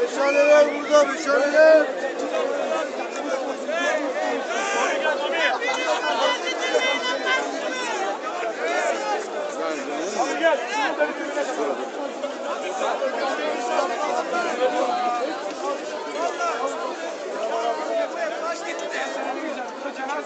Meşaleler burada, meşaleler. Abi gel, şurada bir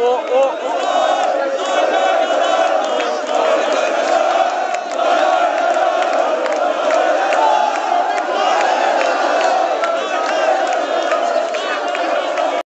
oh, oh, oh.